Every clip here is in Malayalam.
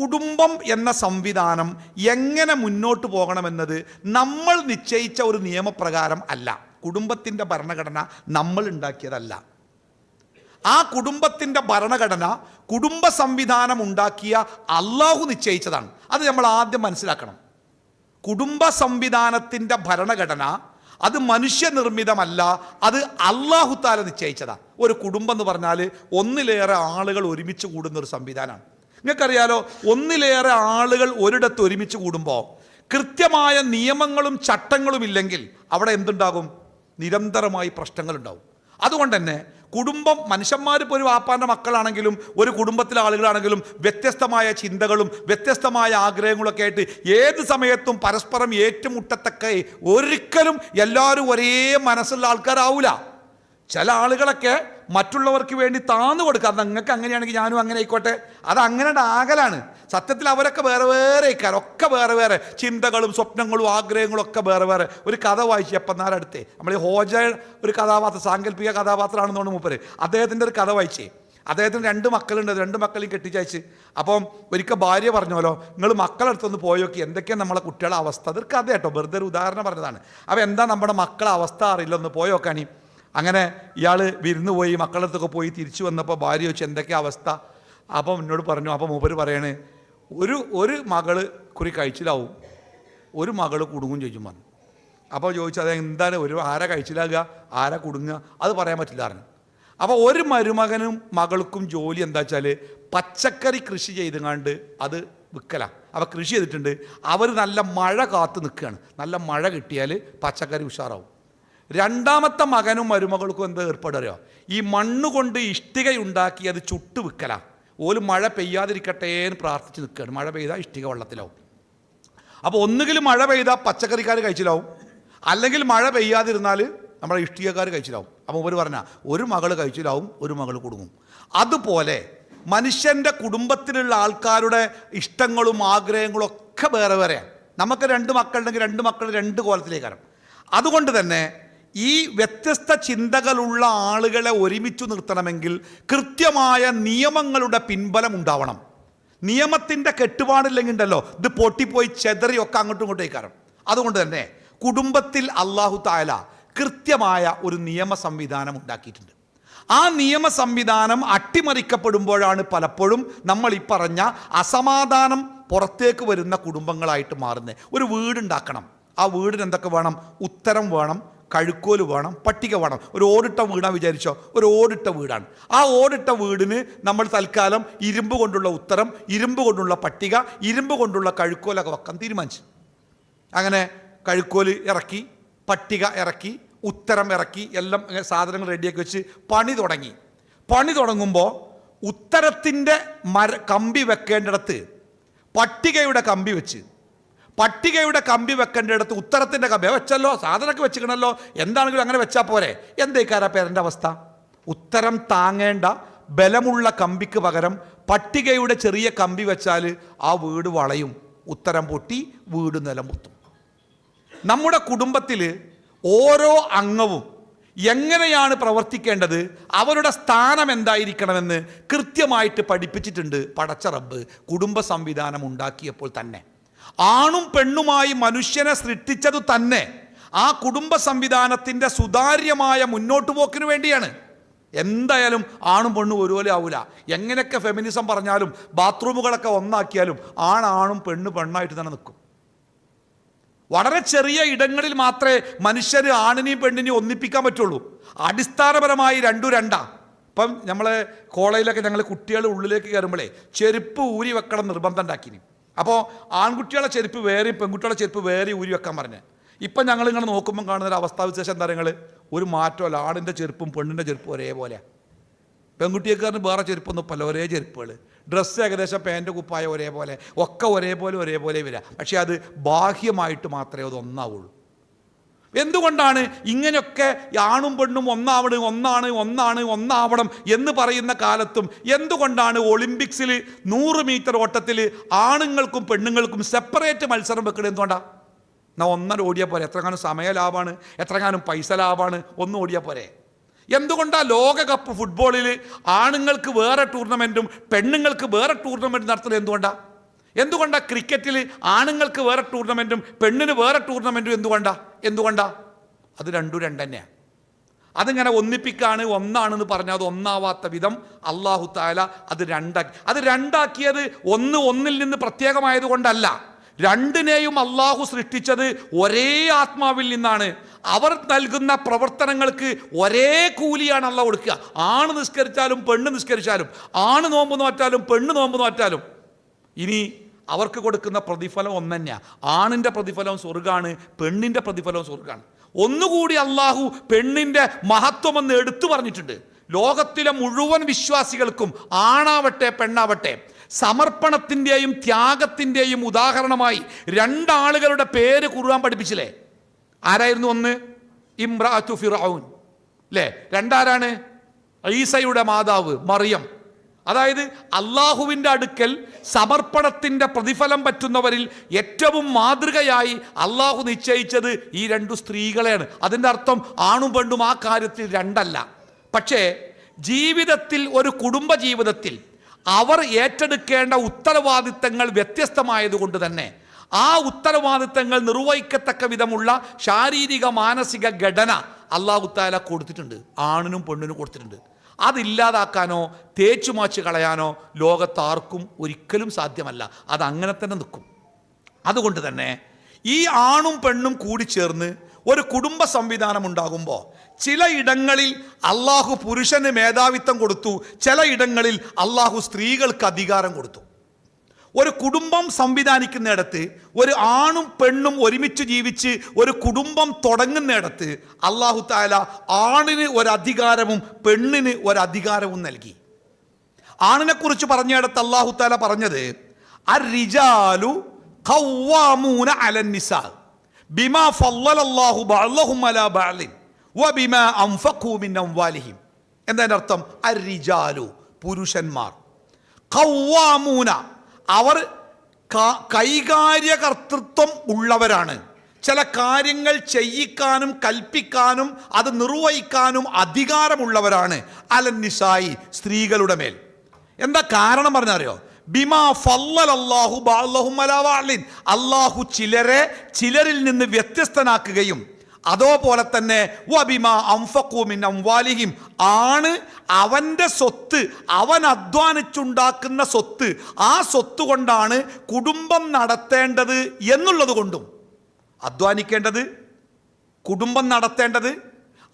കുടുംബം എന്ന സംവിധാനം എങ്ങനെ മുന്നോട്ട് പോകണമെന്നത് നമ്മൾ നിശ്ചയിച്ച ഒരു നിയമപ്രകാരം അല്ല. കുടുംബത്തിന്റെ ഭരണഘടന നമ്മൾ ഉണ്ടാക്കിയതല്ല. ആ കുടുംബത്തിന്റെ ഭരണഘടന കുടുംബ സംവിധാനം ഉണ്ടാക്കിയ അള്ളാഹു നിശ്ചയിച്ചതാണ്. അത് നമ്മൾ ആദ്യം മനസ്സിലാക്കണം. കുടുംബ സംവിധാനത്തിന്റെ ഭരണഘടന അത് മനുഷ്യനിർമ്മിതമല്ല അത് അള്ളാഹുത്താല നിശ്ചയിച്ചതാണ് ഒരു കുടുംബം എന്ന് പറഞ്ഞാൽ ഒന്നിലേറെ ആളുകൾ ഒരുമിച്ച് കൂടുന്ന ഒരു സംവിധാനമാണ്. നിങ്ങൾക്കറിയാലോ ഒന്നിലേറെ ആളുകൾ ഒരിടത്ത് ഒരുമിച്ച് കൂടുമ്പോൾ കൃത്യമായ നിയമങ്ങളും ചട്ടങ്ങളും ഇല്ലെങ്കിൽ അവിടെ എന്തുണ്ടാകും? നിരന്തരമായി പ്രശ്നങ്ങളുണ്ടാവും. അതുകൊണ്ട് തന്നെ കുടുംബം മനുഷ്യന്മാർ ഇപ്പോൾ ഒരു വാപ്പാന്റെ മക്കളാണെങ്കിലും ഒരു കുടുംബത്തിലെ ആളുകളാണെങ്കിലും വ്യത്യസ്തമായ ചിന്തകളും വ്യത്യസ്തമായ ആഗ്രഹങ്ങളൊക്കെ ആയിട്ട് ഏത് സമയത്തും പരസ്പരം ഏറ്റുമുട്ടത്തക്ക ഒരിക്കലും എല്ലാവരും ഒരേ മനസ്സുള്ള ആൾക്കാരാവൂല. ചില ആളുകളൊക്കെ മറ്റുള്ളവർക്ക് വേണ്ടി താന്നു കൊടുക്കുക. അത് നിങ്ങൾക്ക് അങ്ങനെയാണെങ്കിൽ ഞാനും അങ്ങനെ ആയിക്കോട്ടെ. അത് അങ്ങനെ ആകലാണ്. സത്യത്തിൽ അവരൊക്കെ വേറെ വേറെ ആയിക്കാരം. ഒക്കെ വേറെ വേറെ. ചിന്തകളും സ്വപ്നങ്ങളും ആഗ്രഹങ്ങളും ഒക്കെ വേറെ വേറെ. ഒരു കഥ വായിച്ചു എപ്പന്നാരടുത്തേ നമ്മൾ ഈ ഹോജ ഒരു കഥാപാത്രം സാങ്കല്പിക കഥാപാത്രമാണെന്നാണ് മൂപ്പര്. അദ്ദേഹത്തിന്റെ ഒരു കഥ വായിച്ചേ. അദ്ദേഹത്തിന് രണ്ട് മക്കളുണ്ട്. രണ്ട് മക്കളെയും കെട്ടിച്ചയച്ച്. അപ്പം ഒരിക്കൽ ഭാര്യ പറഞ്ഞോലോ നിങ്ങൾ മക്കളടുത്തൊന്ന് പോയോക്കി. എന്തൊക്കെയാണ് നമ്മളെ കുട്ടികളുടെ അവസ്ഥ? അതൊരു കഥ കേട്ടോ വെറുതെ ഒരു ഉദാഹരണം പറഞ്ഞതാണ്. അപ്പോൾ എന്താ നമ്മുടെ മക്കളെ അവസ്ഥ അറിയില്ല. ഒന്ന് പോയോക്കാണി അങ്ങനെ ഇയാൾ വിരുന്ന് പോയി മക്കളടുത്തൊക്കെ പോയി തിരിച്ചു വന്നപ്പോൾ ഭാര്യ വെച്ച് എന്തൊക്കെയാ അവസ്ഥ? അപ്പം എന്നോട് പറഞ്ഞു അപ്പം മൂപ്പര് പറയണേ ഒരു ഒരു മകൾ കുറി കഴിച്ചിലാവും. ഒരു മകൾ കുടുങ്ങും ചോദിച്ചു പറഞ്ഞു. അപ്പോൾ ചോദിച്ചു അത് എന്താണ്? ഒരു ആരാ കഴിച്ചിലാകുക? ആരാ കുടുങ്ങുക? അത് പറയാൻ പറ്റില്ല പറഞ്ഞു. അപ്പോൾ ഒരു മരുമകനും മകൾക്കും ജോലി എന്താ വെച്ചാൽ പച്ചക്കറി കൃഷി ചെയ്തുകൊണ്ട് അത് വിൽക്കല. അപ്പോൾ കൃഷി ചെയ്തിട്ടുണ്ട്. അവർ നല്ല മഴ കാത്തു നിൽക്കുകയാണ്. നല്ല മഴ കിട്ടിയാൽ പച്ചക്കറി ഉഷാറാവും. രണ്ടാമത്തെ മകനും മരുമകൾക്കും എന്താ ഏർപ്പെടുകയോ ഈ മണ്ണ് കൊണ്ട് ഇഷ്ടികയുണ്ടാക്കി അത് ചുട്ട് വിൽക്കലാണ് ഓൽ മഴ പെയ്യാതിരിക്കട്ടെ എന്ന് പ്രാർത്ഥിച്ച് നിൽക്കുകയാണ് മഴ പെയ്താൽ ഇഷ്ടിക വെള്ളത്തിലാവും. അപ്പോൾ ഒന്നുകിൽ മഴ പെയ്താൽ പച്ചക്കറിക്കാർ കഴിച്ചിലാവും. അല്ലെങ്കിൽ മഴ പെയ്യാതിരുന്നാൽ നമ്മുടെ ഇഷ്ടികക്കാർ കഴിച്ചിലാവും. അപ്പോൾ ഒരു പറഞ്ഞ ഒരു മകൾ കഴിച്ചിലാവും ഒരു മകൾ കുടുങ്ങും. അതുപോലെ മനുഷ്യന്റെ കുടുംബത്തിലുള്ള ആൾക്കാരുടെ ഇഷ്ടങ്ങളും ആഗ്രഹങ്ങളും ഒക്കെ വേറെ വേറെയാണ് നമുക്ക് രണ്ട് മക്കളുണ്ടെങ്കിൽ രണ്ട് മക്കൾ രണ്ട് കോലത്തിലേക്കാണ്. അതുകൊണ്ട് തന്നെ ഈ വ്യത്യസ്ത ചിന്തകളുള്ള ആളുകളെ ഒരുമിച്ച് നിർത്തണമെങ്കിൽ കൃത്യമായ നിയമങ്ങളുടെ പിൻബലം ഉണ്ടാവണം. നിയമത്തിന്റെ കെട്ടുപാടില്ലെങ്കിൽ ഉണ്ടല്ലോ ഇത് പൊട്ടിപ്പോയി ചെതറിയൊക്കെ അങ്ങോട്ടും ഇങ്ങോട്ടേക്കാരം അതുകൊണ്ട് തന്നെ കുടുംബത്തിൽ അള്ളാഹു താല കൃത്യമായ ഒരു നിയമ സംവിധാനം ഉണ്ടാക്കിയിട്ടുണ്ട്. ആ നിയമ സംവിധാനം അട്ടിമറിക്കപ്പെടുമ്പോഴാണ് പലപ്പോഴും നമ്മൾ ഈ പറഞ്ഞ അസമാധാനം പുറത്തേക്ക് വരുന്ന കുടുംബങ്ങളായിട്ട് മാറുന്നത്. ഒരു വീടുണ്ടാക്കണം. ആ വീടിന് എന്തൊക്കെ വേണം? ഉത്തരം വേണം. കഴുക്കോൽ വേണം പട്ടിക വേണം. ഒരു ഓടിട്ട വീടാണ് വിചാരിച്ചോ? ഒരു ഓടിട്ട വീടാണ്. ആ ഓടിട്ട വീടിന് നമ്മൾ തൽക്കാലം ഇരുമ്പ് കൊണ്ടുള്ള ഉത്തരം ഇരുമ്പ് കൊണ്ടുള്ള പട്ടിക ഇരുമ്പ് കൊണ്ടുള്ള കഴുക്കോലൊക്കെ വെക്കാൻ തീരുമാനിച്ചു. അങ്ങനെ കഴുക്കോൽ ഇറക്കി പട്ടിക ഇറക്കി ഉത്തരം ഇറക്കി എല്ലാം സാധനങ്ങൾ റെഡിയാക്കി വെച്ച് പണി തുടങ്ങി. പണി തുടങ്ങുമ്പോൾ ഉത്തരത്തിന്റെ മര കമ്പി വെക്കേണ്ടിടത്ത് പട്ടികയുടെ കമ്പി വെച്ച് പട്ടികയുടെ കമ്പി വെക്കേണ്ടിടത്ത് ഉത്തരത്തിന്റെ കമ്പി. വെച്ചല്ലോ സാധനമൊക്കെ വെച്ചിക്കണല്ലോ എന്താണെങ്കിലും അങ്ങനെ വെച്ചാൽ പോരെ. എന്തേക്കാരാ പേരന്റെ അവസ്ഥ? ഉത്തരം താങ്ങേണ്ട ബലമുള്ള കമ്പിക്ക് പകരം പട്ടികയുടെ ചെറിയ കമ്പി വെച്ചാൽ ആ വീട് വളയും. ഉത്തരം പൊട്ടി വീട് നിലമുത്തും നമ്മുടെ കുടുംബത്തിൽ ഓരോ അംഗവും എങ്ങനെയാണ് പ്രവർത്തിക്കേണ്ടത്? അവരുടെ സ്ഥാനം എന്തായിരിക്കണമെന്ന് കൃത്യമായിട്ട് പഠിപ്പിച്ചിട്ടുണ്ട് പടച്ച റബ്ബ്. കുടുംബ സംവിധാനം ഉണ്ടാക്കിയപ്പോൾ തന്നെ. ആണും പെണ്ണുമായി മനുഷ്യനെ സൃഷ്ടിച്ചത് തന്നെ. ആ കുടുംബ സംവിധാനത്തിന്റെ സുതാര്യമായ മുന്നോട്ട് പോക്കിന് വേണ്ടിയാണ്. എന്തായാലും ആണും പെണ്ണും ഒരുപോലെ ആവില്ല എങ്ങനെയൊക്കെ ഫെമിനിസം പറഞ്ഞാലും ബാത്റൂമുകളൊക്കെ ഒന്നാക്കിയാലും ആണാണും പെണ്ണ് പെണ്ണായിട്ട് തന്നെ നിൽക്കും. വളരെ ചെറിയ ഇടങ്ങളിൽ മാത്രമേ മനുഷ്യർ ആണിനെയും പെണ്ണിനെയും ഒന്നിപ്പിക്കാൻ പറ്റുള്ളൂ. അടിസ്ഥാനപരമായി രണ്ടു രണ്ടാ. ഇപ്പം നമ്മളെ കോളേജിലൊക്കെ ഞങ്ങൾ കുട്ടികൾ ഉള്ളിലേക്ക് കയറുമ്പോഴേ ചെരുപ്പ് ഊരി വെക്കണം നിർബന്ധം ഉണ്ടാക്കിനി. അപ്പോൾ ആൺകുട്ടികളെ ചെരുപ്പ് വേറെ പെൺകുട്ടികളെ ചെരുപ്പ് വേറെ ഊരി വെക്കാൻ പറഞ്ഞ്. ഇപ്പം ഞങ്ങൾ ഇങ്ങനെ നോക്കുമ്പോൾ കാണുന്ന ഒരു അവസ്ഥാവിശേഷം എന്താ നിങ്ങൾ ഒരു മാറ്റമല്ല ആണിന്റെ ചെരുപ്പും പെണ്ണിന്റെ ചെരുപ്പും ഒരേപോലെയാണ് പെൺകുട്ടിയേക്കാരന് വേറെ ചെരുപ്പൊന്നും പല ഒരേ ചെരുപ്പുകൾ. ഡ്രസ്സ് ഏകദേശം പാന്റ് കുപ്പായ ഒരേപോലെ. ഒക്കെ ഒരേപോലെ ഒരേപോലെ വരിക. പക്ഷേ അത് ബാഹ്യമായിട്ട് മാത്രമേ അത് ഒന്നാവുള്ളൂ. എന്തുകൊണ്ടാണ് ഇങ്ങനെയൊക്കെ ആണും പെണ്ണും ഒന്നാവണ് ഒന്നാണ് ഒന്നാണ് ഒന്നാവണം എന്ന് പറയുന്ന കാലത്തും എന്തുകൊണ്ടാണ് ഒളിമ്പിക്സിൽ നൂറ് മീറ്റർ ഓട്ടത്തിൽ ആണുങ്ങൾക്കും പെണ്ണുങ്ങൾക്കും സെപ്പറേറ്റ് മത്സരം വെക്കണത് എന്തുകൊണ്ടാണ് എന്നാൽ ഒന്നര ഓടിയാൽ പോരെ. എത്രങ്ങാനും സമയ ലാഭമാണ് എത്രങ്ങാനും പൈസ ലാഭമാണ് ഒന്നും ഓടിയാൽ പോരെ. എന്തുകൊണ്ടാണ് ലോകകപ്പ് ഫുട്ബോളിൽ ആണുങ്ങൾക്ക് വേറെ ടൂർണമെന്റും പെണ്ണുങ്ങൾക്ക് വേറെ ടൂർണമെന്റ് നടത്തുന്നത് എന്തുകൊണ്ടാണ് എന്തുകൊണ്ടാണ് ക്രിക്കറ്റിൽ ആണുങ്ങൾക്ക് വേറെ ടൂർണമെന്റും പെണ്ണിന് വേറെ ടൂർണമെന്റും എന്തുകൊണ്ടാ? എന്തുകൊണ്ടാ? അത് രണ്ടും രണ്ട് തന്നെയാണ് അതിങ്ങനെ ഒന്നിപ്പിക്കാണ് ഒന്നാണെന്ന് പറഞ്ഞാൽ അത് ഒന്നാവാത്ത വിധം അള്ളാഹു താല അത് രണ്ടാക്കി. അത് രണ്ടാക്കിയത് ഒന്ന് ഒന്നിൽ നിന്ന് പ്രത്യേകമായത് കൊണ്ടല്ല. രണ്ടിനെയും അള്ളാഹു സൃഷ്ടിച്ചത് ഒരേ ആത്മാവിൽ നിന്നാണ്. അവർ നൽകുന്ന പ്രവർത്തനങ്ങൾക്ക് ഒരേ കൂലിയാണ് അള്ള കൊടുക്കുക. ആണ് നിസ്കരിച്ചാലും പെണ്ണ് നിസ്കരിച്ചാലും ആണ് നോമ്പ് നോറ്റാലും പെണ്ണ് നോമ്പ് നോറ്റാലും. ഇനി അവർക്ക് കൊടുക്കുന്ന പ്രതിഫലം ഒന്ന് ആണിന്റെ പ്രതിഫലം സ്വർഗാണ് പെണ്ണിന്റെ പ്രതിഫലം സ്വർഗാണ് ഒന്നുകൂടി അള്ളാഹു പെണ്ണിന്റെ മഹത്വമെന്ന് എടുത്തു പറഞ്ഞിട്ടുണ്ട്. ലോകത്തിലെ മുഴുവൻ വിശ്വാസികൾക്കും ആണാവട്ടെ പെണ്ണാവട്ടെ സമർപ്പണത്തിന്റെയും ത്യാഗത്തിന്റെയും ഉദാഹരണമായി രണ്ടാളുകളുടെ പേര് കുറുവാൻ പഠിപ്പിച്ചില്ലേ? ആരായിരുന്നു ഒന്ന്? ഇമ്രാ ഫിറൌൻ. അല്ലേ രണ്ടാരാണ്? ഈസയുടെ മാതാവ് മറിയം. അതായത് അള്ളാഹുവിന്റെ അടുക്കൽ സമർപ്പണത്തിന്റെ പ്രതിഫലം പറ്റുന്നവരിൽ ഏറ്റവും മാതൃകയായി അള്ളാഹു നിശ്ചയിച്ചത് ഈ രണ്ടു സ്ത്രീകളെയാണ്. അതിന്റെ അർത്ഥം ആണും പെണ്ണും ആ കാര്യത്തിൽ രണ്ടല്ല. പക്ഷേ ജീവിതത്തിൽ ഒരു കുടുംബ ജീവിതത്തിൽ അവർ ഏറ്റെടുക്കേണ്ട ഉത്തരവാദിത്തങ്ങൾ വ്യത്യസ്തമായതുകൊണ്ട് തന്നെ ആ ഉത്തരവാദിത്തങ്ങൾ നിർവഹിക്കത്തക്ക വിധമുള്ള ശാരീരിക മാനസിക ഘടന അള്ളാഹുത്താല കൊടുത്തിട്ടുണ്ട്. ആണിനും പെണ്ണിനും കൊടുത്തിട്ടുണ്ട്. അതില്ലാതാക്കാനോ തേച്ചു മാച്ച് കളയാനോ ലോകത്താർക്കും ഒരിക്കലും സാധ്യമല്ല. അത് അങ്ങനെ തന്നെ നിൽക്കും. അതുകൊണ്ട് തന്നെ ഈ ആണും പെണ്ണും കൂടി ചേർന്ന് ഒരു കുടുംബ സംവിധാനം ഉണ്ടാകുമ്പോൾ ചില ഇടങ്ങളിൽ അള്ളാഹു പുരുഷന് മേധാവിത്വം കൊടുത്തു ചില ഇടങ്ങളിൽ അള്ളാഹു സ്ത്രീകൾക്ക് അധികാരം കൊടുത്തു. ഒരു കുടുംബം സംവിധാനിക്കുന്നിടത്ത് ഒരു ആണും പെണ്ണും ഒരുമിച്ച് ജീവിച്ച് ഒരു കുടുംബം തുടങ്ങുന്നിടത്ത് അള്ളാഹു താല ആണിന് ഒരധികാരവും പെണ്ണിന് ഒരധികാരവും നൽകി. ആണിനെ കുറിച്ച് പറഞ്ഞിടത്ത് അള്ളാഹു താല പറഞ്ഞത് അരിജാലു ഖവ്വാമൂന അൻഫഖൂ മിൻ അംവാലിഹിം. അർത്ഥം? പുരുഷന്മാർ. ഖവ്വാമൂന അവർ കൈകാര്യ കർത്തൃത്വം ഉള്ളവരാണ്. ചില കാര്യങ്ങൾ ചെയ്യിക്കാനും കൽപ്പിക്കാനും അത് നിർവഹിക്കാനും അധികാരമുള്ളവരാണ്. അലൻ നിസായി സ്ത്രീകളുടെ മേൽ. എന്താ കാരണം പറഞ്ഞറിയോ? ബിമാ ബഅലിൻ അല്ലാഹു ചിലരെ ചിലരിൽ നിന്ന് വ്യത്യസ്തനാക്കുകയും അതോപോലെ തന്നെ വബിമ അംവാലിഹിം. ആണ് അവന്റെ സ്വത്ത് അവൻ അധ്വാനിച്ചുണ്ടാക്കുന്ന സ്വത്ത്. ആ സ്വത്ത് കൊണ്ടാണ് കുടുംബം നടത്തേണ്ടത് എന്നുള്ളത് കൊണ്ടും. അധ്വാനിക്കേണ്ടത് കുടുംബം നടത്തേണ്ടത്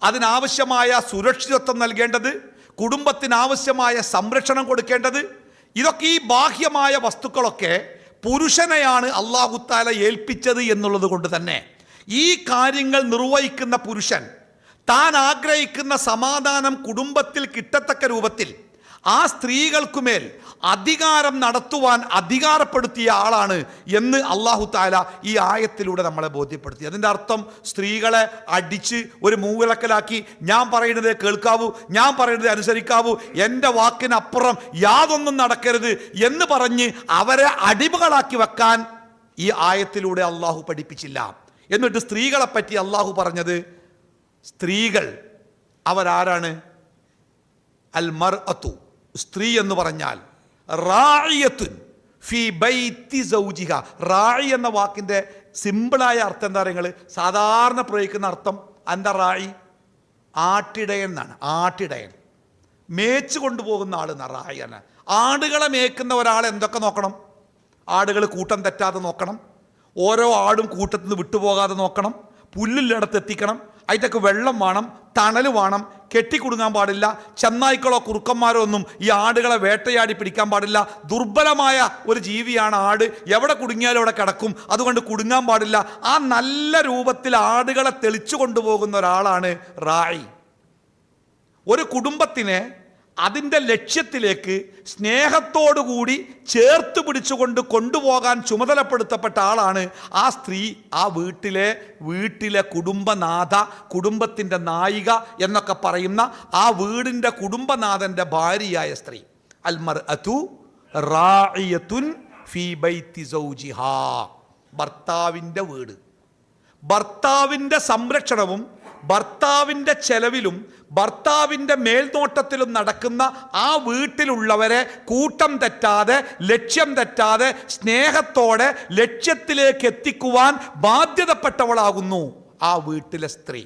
അതിനാവശ്യമായ സുരക്ഷിതത്വം നൽകേണ്ടത് കുടുംബത്തിനാവശ്യമായ സംരക്ഷണം കൊടുക്കേണ്ടത്. ഇതൊക്കെ ഈ ബാഹ്യമായ വസ്തുക്കളൊക്കെ പുരുഷനെയാണ് അള്ളാഹുത്താല ഏൽപ്പിച്ചത് എന്നുള്ളത് കൊണ്ട് തന്നെ. ഈ കാര്യങ്ങൾ നിർവഹിക്കുന്ന പുരുഷൻ താൻ ആഗ്രഹിക്കുന്ന സമാധാനം കുടുംബത്തിൽ കിട്ടത്തക്ക രൂപത്തിൽ ആ സ്ത്രീകൾക്കുമേൽ അധികാരം നടത്തുവാൻ അധികാരപ്പെടുത്തിയ ആളാണ് എന്ന് അള്ളാഹു താല ഈ ആയത്തിലൂടെ നമ്മളെ ബോധ്യപ്പെടുത്തി. അതിന്റെ അർത്ഥം സ്ത്രീകളെ അടിച്ച് ഒരു മൂവിളക്കലാക്കി ഞാൻ പറയുന്നത് കേൾക്കാവൂ ഞാൻ പറയുന്നത് അനുസരിക്കാവൂ എന്റെ വാക്കിനപ്പുറം യാതൊന്നും നടക്കരുത് എന്ന് പറഞ്ഞ് അവരെ അടിമകളാക്കി വെക്കാൻ ഈ ആയത്തിലൂടെ അള്ളാഹു പഠിപ്പിച്ചില്ല. എന്നിട്ട് സ്ത്രീകളെ പറ്റി അള്ളാഹു പറഞ്ഞത് സ്ത്രീകൾ അവരാരാണ്? അൽ മർ അത്തു സ്ത്രീ എന്ന് പറഞ്ഞാൽ റായിയത്തുൻ ഫി ബൈത്തി സൗജിഹ. റായി എന്ന വാക്കിന്റെ സിമ്പിളായ അർത്ഥം എന്താ നിങ്ങൾ സാധാരണ പ്രയോഗിക്കുന്ന അർത്ഥം അന്ത റായി? ആട്ടിടയൻ എന്നാണ് ആട്ടിടയൻ. മേച്ച് കൊണ്ടുപോകുന്ന ആൾ എന്ന റായാണ് ആടുകളെ മേക്കുന്ന ഒരാൾ എന്തൊക്കെ നോക്കണം? ആടുകൾ കൂട്ടം തെറ്റാതെ നോക്കണം. ഓരോ ആടും കൂട്ടത്തിൽ നിന്ന് വിട്ടുപോകാതെ നോക്കണം പുല്ലില്ലടത്ത് എത്തിക്കണം അതിന്റെയൊക്കെ വെള്ളം വേണം തണൽ വേണം കെട്ടിക്കൊടുങ്ങാൻ പാടില്ല ചെന്നായ്ക്കളോ കുറുക്കന്മാരോ ഒന്നും ഈ ആടുകളെ വേട്ടയാടി പിടിക്കാൻ പാടില്ല ദുർബലമായ ഒരു ജീവിയാണ് ആട് എവിടെ കുടുങ്ങിയാലും അവിടെ കിടക്കും അതുകൊണ്ട് കുടുങ്ങാൻ പാടില്ല. ആ നല്ല രൂപത്തിൽ ആടുകളെ തെളിച്ചു കൊണ്ടുപോകുന്ന ഒരാളാണ് റായി. ഒരു കുടുംബത്തിനെ അതിന്റെ ലക്ഷ്യത്തിലേക്ക് സ്നേഹത്തോടുകൂടി ചേർത്ത് പിടിച്ചുകൊണ്ട് കൊണ്ടുപോകാൻ ചുമതലപ്പെടുത്തപ്പെട്ട ആളാണ് ആ സ്ത്രീ. ആ വീട്ടിലെ വീട്ടിലെ കുടുംബനാഥ കുടുംബത്തിന്റെ നായിക എന്നൊക്കെ പറയുന്ന ആ വീടിന്റെ കുടുംബനാഥന്റെ ഭാര്യയായ സ്ത്രീ. അൽമർ അതു റായിയത്തുൻ ഫീ ബൈത്തി സൗജിഹാ. ഭർത്താവിന്റെ വീട്. ഭർത്താവിന്റെ സംരക്ഷണവും ഭർത്താവിന്റെ ചെലവിലും ഭർത്താവിന്റെ മേൽനോട്ടത്തിലും നടക്കുന്ന ആ വീട്ടിലുള്ളവരെ കൂട്ടം തെറ്റാതെ ലക്ഷ്യം തെറ്റാതെ സ്നേഹത്തോടെ ലക്ഷ്യത്തിലേക്ക് എത്തിക്കുവാൻ ബാധ്യതപ്പെട്ടവളാകുന്നു ആ വീട്ടിലെ സ്ത്രീ.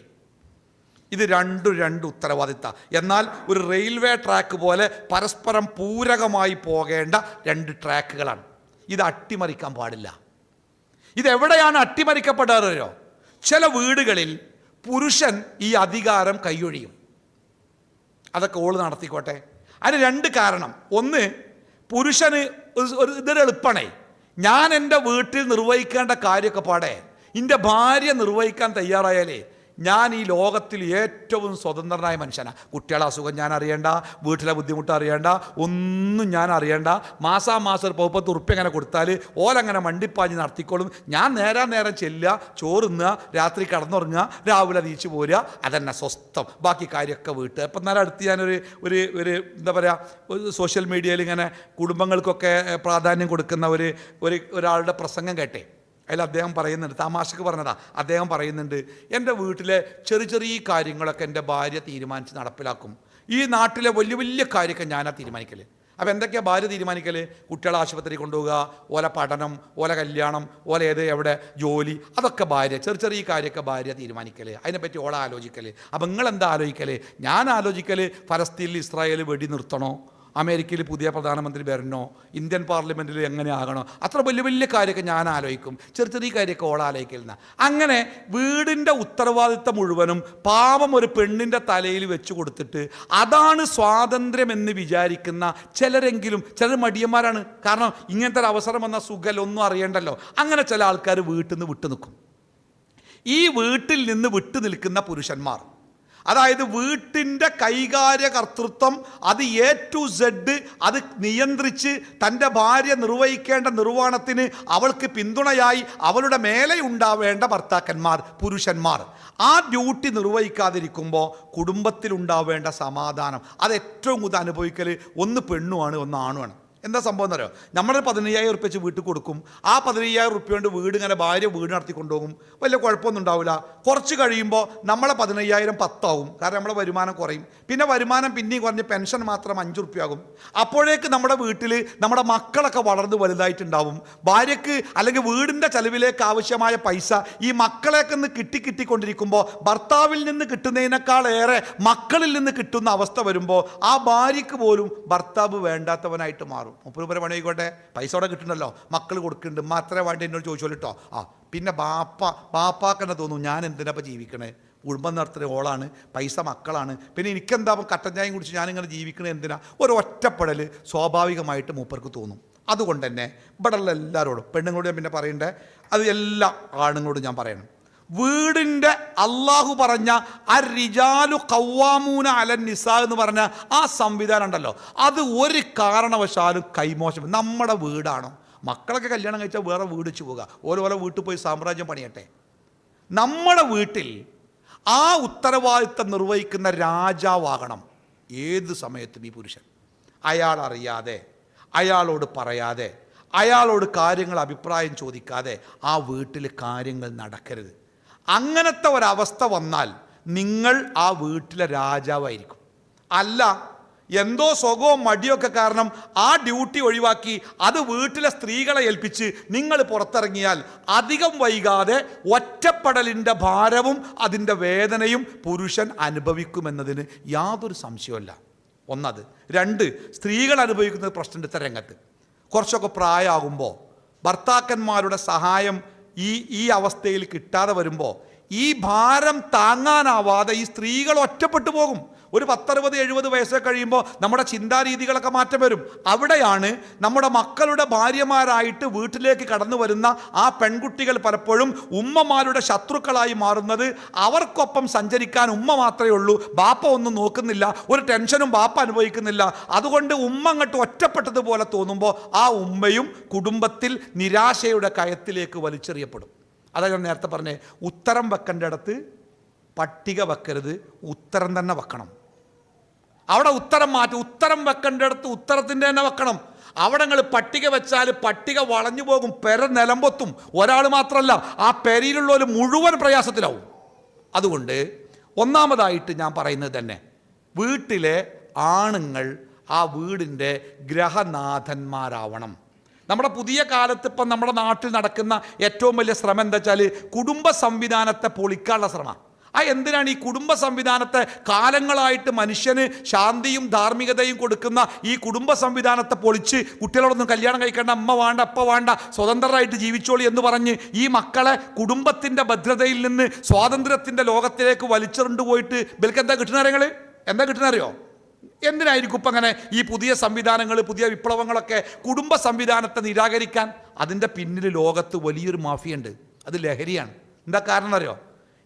ഇത് രണ്ടു രണ്ട് ഉത്തരവാദിത്ത. എന്നാൽ ഒരു റെയിൽവേ ട്രാക്ക് പോലെ പരസ്പരം പൂരകമായി പോകേണ്ട രണ്ട് ട്രാക്കുകളാണ്. ഇത് അട്ടിമറിക്കാൻ പാടില്ല. ഇതെവിടെയാണ് അട്ടിമറിക്കപ്പെടാറോ ചില വീടുകളിൽ പുരുഷൻ ഈ അധികാരം കൈയൊഴിയും. അതൊക്കെ ഓൾ നടത്തിക്കോട്ടെ. അതിന് രണ്ട് കാരണം. ഒന്ന് പുരുഷന് ഒരു- ഇതൊരു എളുപ്പണേ. ഞാൻ എന്റെ വീട്ടിൽ നിർവഹിക്കേണ്ട കാര്യമൊക്കെ പാടേ. എന്റെ ഭാര്യ നിർവഹിക്കാൻ തയ്യാറായാലേ ഞാൻ ഈ ലോകത്തിൽ ഏറ്റവും സ്വതന്ത്രനായ മനുഷ്യനാണ് കുട്ടികളെ അസുഖം ഞാൻ അറിയേണ്ട വീട്ടിലെ ബുദ്ധിമുട്ട് അറിയേണ്ട ഒന്നും ഞാൻ അറിയണ്ട. മാസാമാസം ഒരു പൗപ്പത്ത് ഉറുപ്പ് അങ്ങനെ കൊടുത്താൽ ഓലങ്ങനെ മണ്ടിപ്പാഞ്ഞ് നടത്തിക്കോളും. ഞാൻ നേരാ നേരം ചെല്ലുക ചോറുന്നുക രാത്രി കടന്നുറങ്ങുക രാവിലെ നീച്ചു പോരുക അതന്നെ സ്വസ്ഥം. ബാക്കി കാര്യമൊക്കെ വീട്ട്. അപ്പം നേരം അടുത്ത് ഞാനൊരു ഒരു ഒരു എന്താ പറയുക സോഷ്യൽ മീഡിയയിൽ ഇങ്ങനെ കുടുംബങ്ങൾക്കൊക്കെ പ്രാധാന്യം കൊടുക്കുന്ന ഒരു ഒരു ഒരാളുടെ പ്രസംഗം കേട്ടേ. അതിൽ അദ്ദേഹം പറയുന്നുണ്ട് തമാശക്ക് പറഞ്ഞതാ അദ്ദേഹം പറയുന്നുണ്ട് എന്റെ വീട്ടിലെ ചെറിയ ചെറിയ കാര്യങ്ങളൊക്കെ എന്റെ ഭാര്യ തീരുമാനിച്ച് നടപ്പിലാക്കും. ഈ നാട്ടിലെ വലിയ വലിയ കാര്യമൊക്കെ ഞാനാ തീരുമാനിക്കൽ അപ്പോൾ എന്തൊക്കെയാണ് ഭാര്യ തീരുമാനിക്കൽ കുട്ടികളെ ആശുപത്രി കൊണ്ടുപോകുക ഓല പഠനം ഓല കല്യാണം ഓല ഏത് എവിടെ ജോലി അതൊക്കെ ഭാര്യ ചെറിയ ചെറിയ കാര്യമൊക്കെ ഭാര്യ തീരുമാനിക്കൽ അതിനെപ്പറ്റി ഓള ആലോചിക്കൽ അപ്പം നിങ്ങളെന്താ ആലോചിക്കൽ ഞാൻ ആലോചിക്കൽ ഫലസ്തീനിൽ ഇസ്രായേൽ വെടി നിർത്തണോ അമേരിക്കയിൽ പുതിയ പ്രധാനമന്ത്രി വരണോ? ഇന്ത്യൻ പാർലമെന്റിൽ എങ്ങനെ ആകണോ? അത്ര വലിയ വലിയ കാര്യമൊക്കെ ഞാൻ ആലോചിക്കും. ചെറിയ ചെറിയ കാര്യമൊക്കെ ഓൾ അങ്ങനെ വീടിന്റെ ഉത്തരവാദിത്തം മുഴുവനും പാവം ഒരു പെണ്ണിന്റെ തലയിൽ വെച്ച് കൊടുത്തിട്ട് അതാണ് സ്വാതന്ത്ര്യം എന്ന് വിചാരിക്കുന്ന ചിലരെങ്കിലും ചിലർ മടിയന്മാരാണ്. കാരണം ഇങ്ങനത്തെ ഒരു അവസരം വന്ന സുഖലൊന്നും അറിയണ്ടല്ലോ. അങ്ങനെ ചില ആൾക്കാർ വീട്ടിൽ നിന്ന് വിട്ടു നിൽക്കും. ഈ വീട്ടിൽ നിന്ന് വിട്ടു നിൽക്കുന്ന പുരുഷന്മാർ അതായത് വീട്ടിന്റെ കൈകാര്യ കർത്തൃത്വം അത് എ ടു സെഡ് അത് നിയന്ത്രിച്ച് തന്റെ ഭാര്യ നിർവഹിക്കേണ്ട നിർവഹണത്തിന് അവൾക്ക് പിന്തുണയായി അവളുടെ മേലെ ഉണ്ടാവേണ്ട ഭർത്താക്കന്മാർ പുരുഷന്മാർ. ആ ഡ്യൂട്ടി നിർവഹിക്കാതിരിക്കുമ്പോൾ കുടുംബത്തിലുണ്ടാവേണ്ട സമാധാനം. അത് ഏറ്റവും കൂടുതൽ അനുഭവിക്കൽ ഒന്ന് പെണ്ണുമാണ് ഒന്ന് ആണുമാണ് എന്താ സംഭവം എന്നറിയോ? നമ്മളൊരു പതിനയ്യായിരം ഉറുപ്പ്യ വെച്ച് വീട്ടിൽ കൊടുക്കും. ആ പതിനയ്യായിരം ഉറുപ്പ്യ കൊണ്ട് വീട് ഇങ്ങനെ ഭാര്യ വീട് നടത്തി കൊണ്ടുപോകും. വലിയ കുഴപ്പമൊന്നും ഉണ്ടാവില്ല. കുറച്ച് കഴിയുമ്പോൾ നമ്മളെ പതിനയ്യായിരം പത്താവും. കാരണം നമ്മളെ വരുമാനം കുറയും. പിന്നെ വരുമാനം പിന്നെയും കുറഞ്ഞ് പെൻഷൻ മാത്രം അഞ്ച് ഉറുപ്പ്യാകും അപ്പോഴേക്ക് നമ്മുടെ വീട്ടിൽ നമ്മുടെ മക്കളൊക്കെ വളർന്ന് വലുതായിട്ടുണ്ടാവും. ഭാര്യയ്ക്ക് അല്ലെങ്കിൽ വീടിന്റെ ചെലവിലേക്ക് ആവശ്യമായ പൈസ ഈ മക്കളെയൊക്കെ നിന്ന് കിട്ടി കിട്ടിക്കൊണ്ടിരിക്കുമ്പോൾ ഭർത്താവിൽ നിന്ന് കിട്ടുന്നതിനേക്കാളേറെ മക്കളിൽ നിന്ന് കിട്ടുന്ന അവസ്ഥ വരുമ്പോൾ ആ ഭാര്യയ്ക്ക് പോലും ഭർത്താവ് വേണ്ടാത്തവനായിട്ട് മാറും. മുപ്പത് പണി ആയിക്കോട്ടെ. പൈസ അവിടെ കിട്ടുന്നുണ്ടല്ലോ. മക്കൾ കൊടുക്കുന്നുണ്ട്. മാത്രമേ വേണ്ടി എന്നോട് ചോദിച്ചോളൂ കേട്ടോ ആ പിന്നെ ബാപ്പ ബാപ്പാക്കെന്നെ തോന്നുന്നു? ഞാൻ എന്തിനാ ജീവിക്കണേ? കുടുംബം നടത്തുന്ന ഓളാണ്. പൈസ മക്കളാണ്. പിന്നെ എനിക്കെന്താ കട്ടഞ്ചായം കുടിച്ച് ഞാനിങ്ങനെ ജീവിക്കണത് എന്തിനാ? ഒരു ഒറ്റപ്പെടൽ സ്വാഭാവികമായിട്ട് മൂപ്പർക്ക് തോന്നും. അതുകൊണ്ട് തന്നെ ഇവിടെ ഉള്ള എല്ലാവരോടും പെണ്ണുങ്ങളോട് ഞാൻ പിന്നെ പറയണ്ടേ? അത് എല്ലാ ആണുങ്ങളോടും ഞാൻ പറയണം. വീടിന്റെ അള്ളാഹു പറഞ്ഞ ആ റിജാലു കൗവാമൂന അലൻ നിസ എന്ന് പറഞ്ഞ ആ സംവിധാനം ഉണ്ടല്ലോ. അത് ഒരു കാരണവശാലും കൈമോശം. നമ്മുടെ വീടാണോ. മക്കളൊക്കെ കല്യാണം കഴിച്ചാൽ വേറെ വീട് പോവുക. ഓരോ വീട്ടിൽ പോയി സാമ്രാജ്യം പണിയട്ടെ. നമ്മുടെ വീട്ടിൽ ആ ഉത്തരവാദിത്തം നിർവഹിക്കുന്ന രാജാവാകണം ഏത് സമയത്തും ഈ പുരുഷൻ. അയാൾ അറിയാതെ അയാളോട് പറയാതെ അയാളോട് കാര്യങ്ങൾ അഭിപ്രായം ചോദിക്കാതെ ആ വീട്ടിൽ കാര്യങ്ങൾ നടക്കരുത്. അങ്ങനത്തെ ഒരവസ്ഥ വന്നാൽ നിങ്ങൾ ആ വീട്ടിലെ രാജാവായിരിക്കും. അല്ല എന്തോ സുഖവും മടിയൊക്കെ കാരണം ആ ഡ്യൂട്ടി ഒഴിവാക്കി അത് വീട്ടിലെ സ്ത്രീകളെ ഏൽപ്പിച്ച് നിങ്ങൾ പുറത്തിറങ്ങിയാൽ അധികം വൈകാതെ ഒറ്റപ്പെടലിന്റെ ഭാരവും അതിന്റെ വേദനയും പുരുഷൻ അനുഭവിക്കുമെന്നതിന് യാതൊരു സംശയമല്ല ഒന്നത്. രണ്ട് സ്ത്രീകൾ അനുഭവിക്കുന്ന പ്രശ്നം ഇത്ത രംഗത്ത്. കുറച്ചൊക്കെ പ്രായമാകുമ്പോൾ ഭർത്താക്കന്മാരുടെ സഹായം ഈ ഈ അവസ്ഥയിൽ കിട്ടാതെ വരുമ്പോൾ ഈ ഭാരം താങ്ങാനാവാതെ ഈ സ്ത്രീകൾ ഒറ്റപ്പെട്ടു പോകും. ഒരു പത്തറുപത് എഴുപത് വയസ്സൊക്കെ കഴിയുമ്പോൾ നമ്മുടെ ചിന്താരീതികളൊക്കെ മാറ്റം വരും. അവിടെയാണ് നമ്മുടെ മക്കളുടെ ഭാര്യമാരായിട്ട് വീട്ടിലേക്ക് കടന്നു വരുന്ന ആ പെൺകുട്ടികൾ പലപ്പോഴും ഉമ്മമാരുടെ ശത്രുക്കളായി മാറുന്നത്. അവർക്കൊപ്പം സഞ്ചരിക്കാൻ ഉമ്മ മാത്രമേ ഉള്ളൂ. ബാപ്പ ഒന്നും നോക്കുന്നില്ല. ഒരു ടെൻഷനും ബാപ്പ അനുഭവിക്കുന്നില്ല. അതുകൊണ്ട് ഉമ്മ അങ്ങോട്ട് ഒറ്റപ്പെട്ടതുപോലെ തോന്നുമ്പോൾ ആ ഉമ്മയും കുടുംബത്തിൽ നിരാശയുടെ കയത്തിലേക്ക് വലിച്ചെറിയപ്പെടും. അതാണ് ഞാൻ നേരത്തെ പറഞ്ഞേ ഉത്തരം വെക്കേണ്ടിടത്ത് പട്ടിക വെക്കരുത് ഉത്തരം തന്നെ വെക്കണം. അവിടെ ഉത്തരം മാറ്റി ഉത്തരം വെക്കേണ്ടടുത്ത് ഉത്തരത്തിന്റെ തന്നെ വെക്കണം. അവിടെ നിങ്ങൾ പട്ടിക വെച്ചാൽ പട്ടിക വളഞ്ഞു പോകും പെര നിലമ്പൊത്തും ഒരാൾ മാത്രമല്ല ആ പെരയിലുള്ളവർ മുഴുവൻ പ്രയാസത്തിലാവും. അതുകൊണ്ട് ഒന്നാമതായിട്ട് ഞാൻ പറയുന്നത് തന്നെ വീട്ടിലെ ആണുങ്ങൾ ആ വീടിന്റെ ഗ്രഹനാഥന്മാരാവണം. നമ്മുടെ പുതിയ കാലത്ത് ഇപ്പം നമ്മുടെ നാട്ടിൽ നടക്കുന്ന ഏറ്റവും വലിയ ശ്രമം എന്താ വെച്ചാൽ കുടുംബ സംവിധാനത്തെ പൊളിക്കാനുള്ള ശ്രമം ആ എന്തിനാണ് ഈ കുടുംബ സംവിധാനത്തെ കാലങ്ങളായിട്ട് മനുഷ്യന് ശാന്തിയും ധാർമ്മികതയും കൊടുക്കുന്ന ഈ കുടുംബ സംവിധാനത്തെ പൊളിച്ച് കുട്ടികളോടൊന്നും കല്യാണം കഴിക്കേണ്ട അമ്മ വേണ്ട അപ്പ വേണ്ട സ്വതന്ത്രരായിട്ട് ജീവിച്ചോളി എന്ന് പറഞ്ഞ് ഈ മക്കളെ കുടുംബത്തിന്റെ ഭദ്രതയിൽ നിന്ന് സ്വാതന്ത്ര്യത്തിന്റെ ലോകത്തിലേക്ക് വലിച്ചെറിഞ്ഞു പോയിട്ട് ഇവർക്ക് എന്താ കിട്ടുന്ന എന്താ കിട്ടുന്നറിയോ എന്തിനായിരിക്കും ഇപ്പം അങ്ങനെ ഈ പുതിയ സംവിധാനങ്ങൾ പുതിയ വിപ്ലവങ്ങളൊക്കെ കുടുംബ സംവിധാനത്തെ നിരാകരിക്കാൻ? അതിന്റെ പിന്നിൽ ലോകത്ത് വലിയൊരു മാഫിയുണ്ട് അത് ലഹരിയാണ്. എന്താ കാരണം അറിയോ?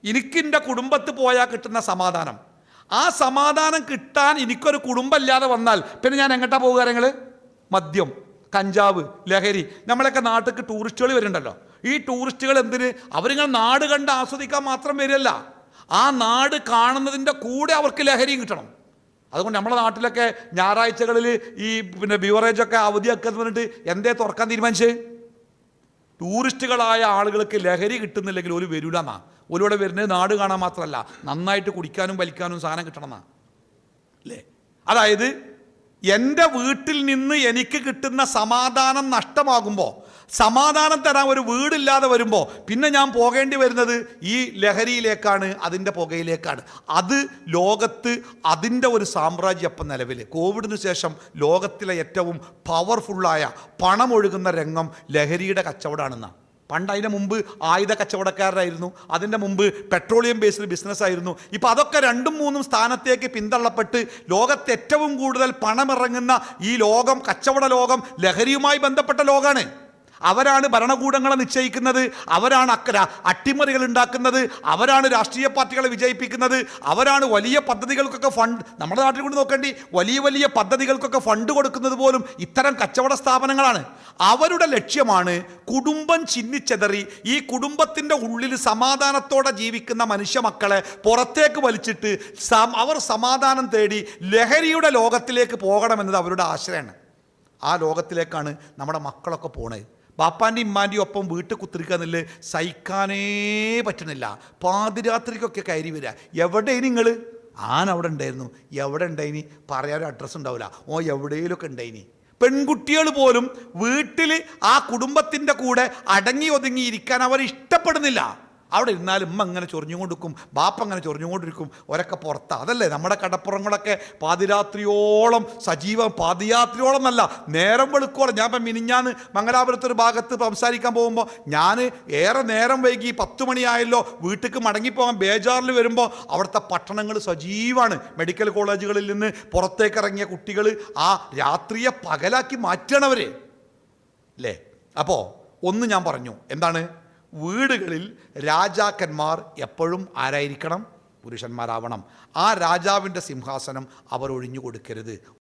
എനിക്കെന്റെ കുടുംബത്ത് പോയാൽ കിട്ടുന്ന സമാധാനം. ആ സമാധാനം കിട്ടാൻ എനിക്കൊരു കുടുംബമില്ലാതെ വന്നാൽ പിന്നെ ഞാൻ എങ്ങോട്ടാ പോകുക കാര്യങ്ങൾ? മദ്യം കഞ്ചാവ് ലഹരി നമ്മളൊക്കെ നാട്ടിലേക്ക് ടൂറിസ്റ്റുകൾ വരുന്നുണ്ടല്ലോ. ഈ ടൂറിസ്റ്റുകൾ എന്തിന്? അവരിങ്ങനെ നാട് കണ്ട് ആസ്വദിക്കാൻ മാത്രം വരില്ല ആ നാട് കാണുന്നതിന്റെ കൂടെ അവർക്ക് ലഹരിയും കിട്ടണം. അതുകൊണ്ട് നമ്മുടെ നാട്ടിലൊക്കെ ഞായറാഴ്ചകളിൽ ഈ പിന്നെ ബിവറേജൊക്കെ അവധിയൊക്കെ എന്ന് പറഞ്ഞിട്ട് എന്തേ തുറക്കാൻ തീരുമാനിച്ചത് ടൂറിസ്റ്റുകളായ ആളുകൾക്ക് ലഹരി കിട്ടുന്നില്ലെങ്കിൽ ഒരു വരൂലെന്നാ ഒരുവിടെ വരുന്നത് നാട് കാണാൻ മാത്രമല്ല നന്നായിട്ട് കുടിക്കാനും വലിക്കാനും സാധനം കിട്ടണമെന്നാ. അല്ലേ അതായത് എന്റെ വീട്ടിൽ നിന്ന് എനിക്ക് കിട്ടുന്ന സമാധാനം നഷ്ടമാകുമ്പോൾ സമാധാനം തരാൻ ഒരു വീടില്ലാതെ വരുമ്പോൾ പിന്നെ ഞാൻ പോകേണ്ടി വരുന്നത് ഈ ലഹരിയിലേക്കാണ് അതിന്റെ പുകയിലേക്കാണ്. അത് ലോകത്ത് അതിന്റെ ഒരു സാമ്രാജ്യം അപ്പം നിലവിൽ കോവിഡിന് ശേഷം ലോകത്തിലെ ഏറ്റവും പവർഫുള്ളായ പണമൊഴുകുന്ന രംഗം ലഹരിയുടെ കച്ചവടമാണെന്നാണ് പണ്ട് അതിന് മുമ്പ് ആയുധ കച്ചവടക്കാരായിരുന്നു അതിന്റെ മുമ്പ് പെട്രോളിയം ബേസ്ഡ് ബിസിനസ് ആയിരുന്നു. ഇപ്പോൾ അതൊക്കെ രണ്ടും മൂന്നും സ്ഥാനത്തേക്ക് പിന്തള്ളപ്പെട്ട് ലോകത്ത് ഏറ്റവും കൂടുതൽ പണമിറങ്ങുന്ന ഈ ലോകം കച്ചവട ലോകം ലഹരിയുമായി ബന്ധപ്പെട്ട ലോകമാണ് അവരാണ് ഭരണകൂടങ്ങളെ നിശ്ചയിക്കുന്നത് അവരാണ് അക്കര അട്ടിമറികൾ ഉണ്ടാക്കുന്നത് അവരാണ് രാഷ്ട്രീയ പാർട്ടികളെ വിജയിപ്പിക്കുന്നത് അവരാണ് വലിയ പദ്ധതികൾക്കൊക്കെ ഫണ്ട് നമ്മുടെ നാട്ടിൽ കൊണ്ട് നോക്കേണ്ടി വലിയ വലിയ പദ്ധതികൾക്കൊക്കെ ഫണ്ട് കൊടുക്കുന്നത് പോലും ഇത്തരം കച്ചവട സ്ഥാപനങ്ങളാണ്. അവരുടെ ലക്ഷ്യമാണ് കുടുംബം ചിന്നിച്ചെതറി ഈ കുടുംബത്തിന്റെ ഉള്ളിൽ സമാധാനത്തോടെ ജീവിക്കുന്ന മനുഷ്യ മക്കളെ പുറത്തേക്ക് വലിച്ചിട്ട് അവർ സമാധാനം തേടി ലഹരിയുടെ ലോകത്തിലേക്ക് പോകണമെന്നത് അവരുടെ ആശ്രയമാണ് ആ ലോകത്തിലേക്കാണ് നമ്മുടെ മക്കളൊക്കെ പോണത്. ബാപ്പാന്റെയും ഇമ്മാന്റെയും ഒപ്പം വീട്ടിൽ കുത്തിരിക്കാന്നില്ല സഹിക്കാനേ പറ്റണില്ല പാതിരാത്രിക്കൊക്കെ കയറി വരിക. എവിടെ നിങ്ങൾ ആൻ അവിടെ ഉണ്ടായിരുന്നു. എവിടെ ഉണ്ടായിനി? പറയാൻ അഡ്രസ്സ് ഉണ്ടാവില്ല. ഓ എവിടെയെങ്കിലുമൊക്കെ ഉണ്ടായിനി? പെൺകുട്ടികൾ പോലും വീട്ടിൽ ആ കുടുംബത്തിന്റെ കൂടെ അടങ്ങി ഒതുങ്ങി ഇരിക്കാൻ അവർ ഇഷ്ടപ്പെടുന്നില്ല അവിടെ ഇരുന്നാലും ഉമ്മ അങ്ങനെ ചൊറിഞ്ഞുകൊണ്ടിരിക്കും ബാപ്പ അങ്ങനെ ചൊറിഞ്ഞുകൊണ്ടിരിക്കും ഒരൊക്കെ പുറത്താ. അതല്ലേ നമ്മുടെ കടപ്പുറങ്ങളൊക്കെ പാതിരാത്രിയോളം സജീവം പാതിരാത്രിയോളം അല്ല നേരം വെളുക്കോളം ഞാൻ ഇപ്പം മിനിഞ്ഞാന്ന് മംഗലാപുരത്ത് ഒരു ഭാഗത്ത് സംസാരിക്കാൻ പോകുമ്പോൾ ഞാൻ ഏറെ നേരം വൈകി പത്ത് മണിയായല്ലോ വീട്ടിലേക്ക് മടങ്ങിപ്പോകാൻ ബേജാറിൽ വരുമ്പോൾ അവിടുത്തെ പട്ടണങ്ങൾ സജീവമാണ് മെഡിക്കൽ കോളേജുകളിൽ നിന്ന് പുറത്തേക്ക് ഇറങ്ങിയ കുട്ടികൾ ആ രാത്രിയെ പകലാക്കി മാറ്റണവർ അല്ലേ അപ്പോൾ ഒന്ന് ഞാൻ പറഞ്ഞു. എന്താണ്? വീടുകളിൽ രാജാക്കന്മാർ എപ്പോഴും ആരായിരിക്കണം? പുരുഷന്മാരാവണം. ആ രാജാവിന്റെ സിംഹാസനം അവർ ഒഴിഞ്ഞു കൊടുക്കരുത്.